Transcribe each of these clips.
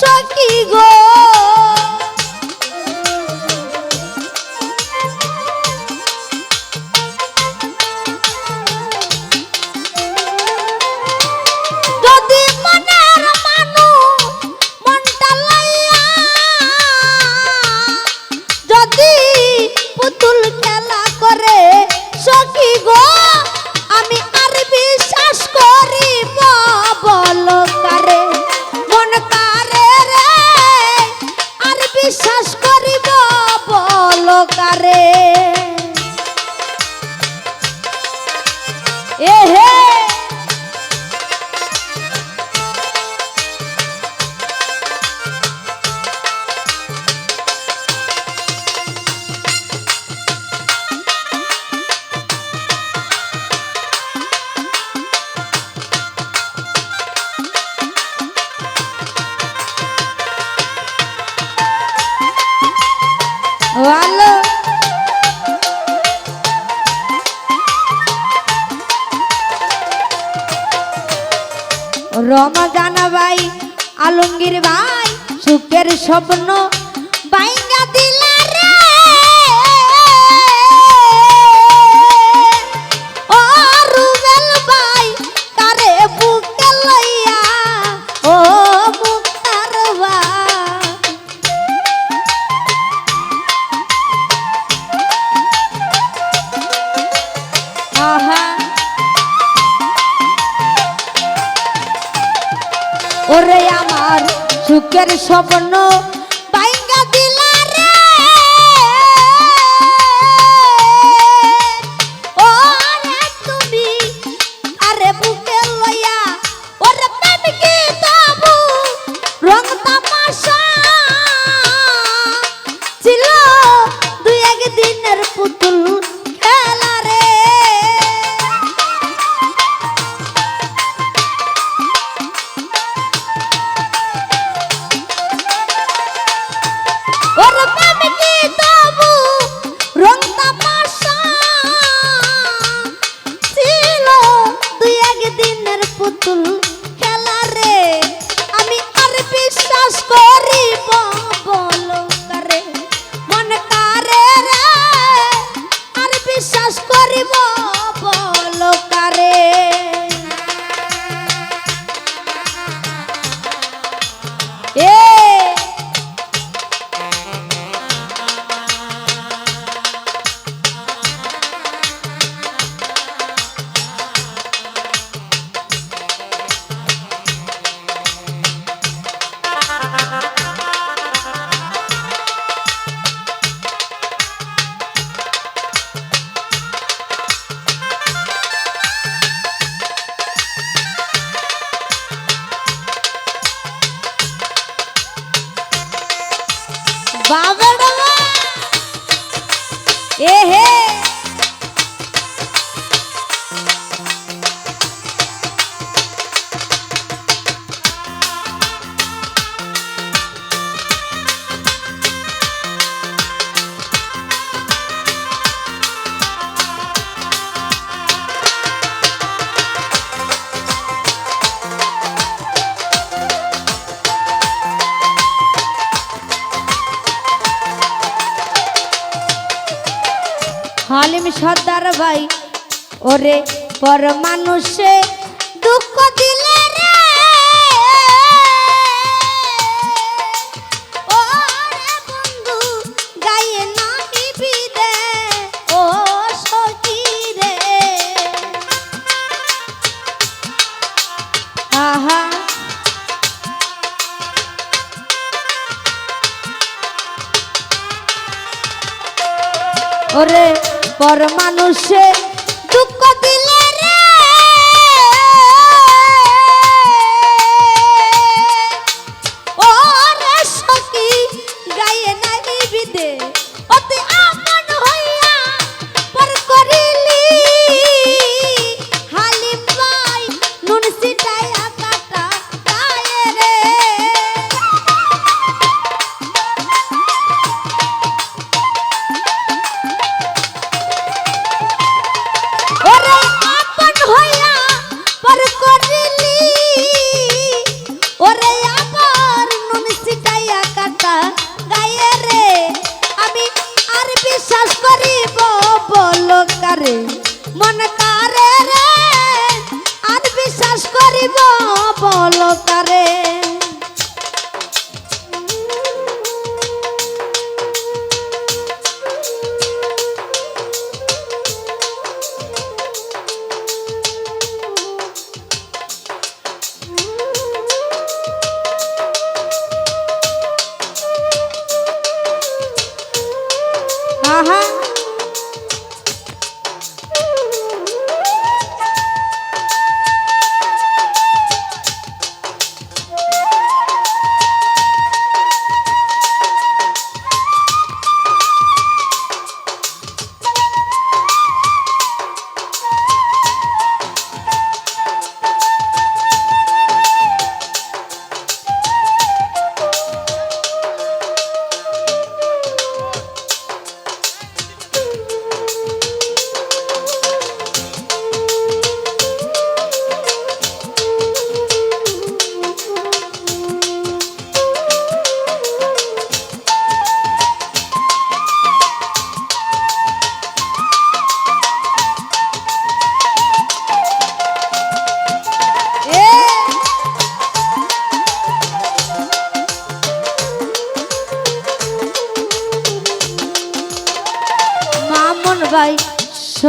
সখী গো? ভালো। রমজানা ভাই আলমগীর ভাই সুখের স্বপ্ন বাইঙ্গা দিলা বিশ্বাস করিব বলো। Father. সর্দার ভাই। ওরে পর মানুষে দুঃখ দিলে ওরে বন্ধু ওরে পর মানুষে দুঃখ দিলে রে। ওরে সখী গায়ে নাই বিদে। বলো কারে মন কারে রে আর বিশ্বাস করিব বলো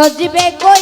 সজবে কই?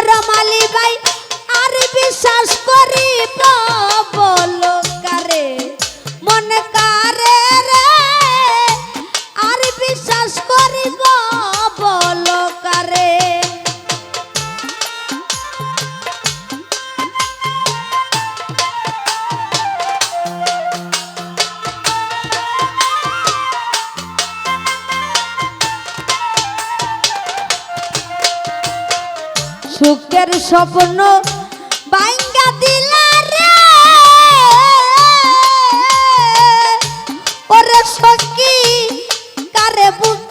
আর আলী ভাই আর বিশ্বাস করিব স্বপ্ন বাইঙ্গা দিলা রে। ওরে সখী কারে বুক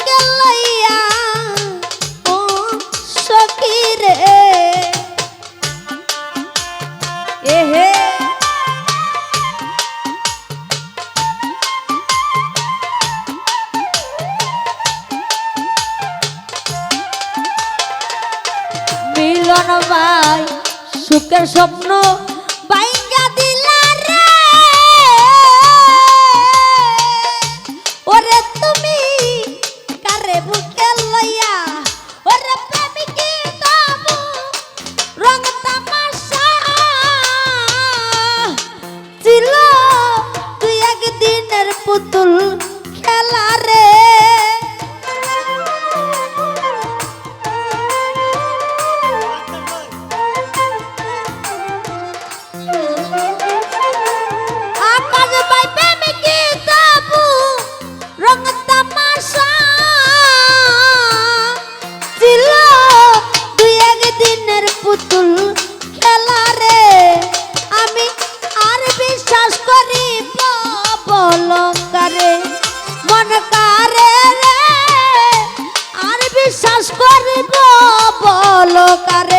ভাই সুখের স্বপ্ন বাইঙ্গা দিলা তুমি কারে বুকে ছিল তুই একদিনের পুতুল কারে আর বিশ্বাস করিব বলো কারে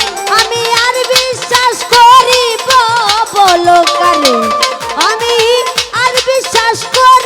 Let's go!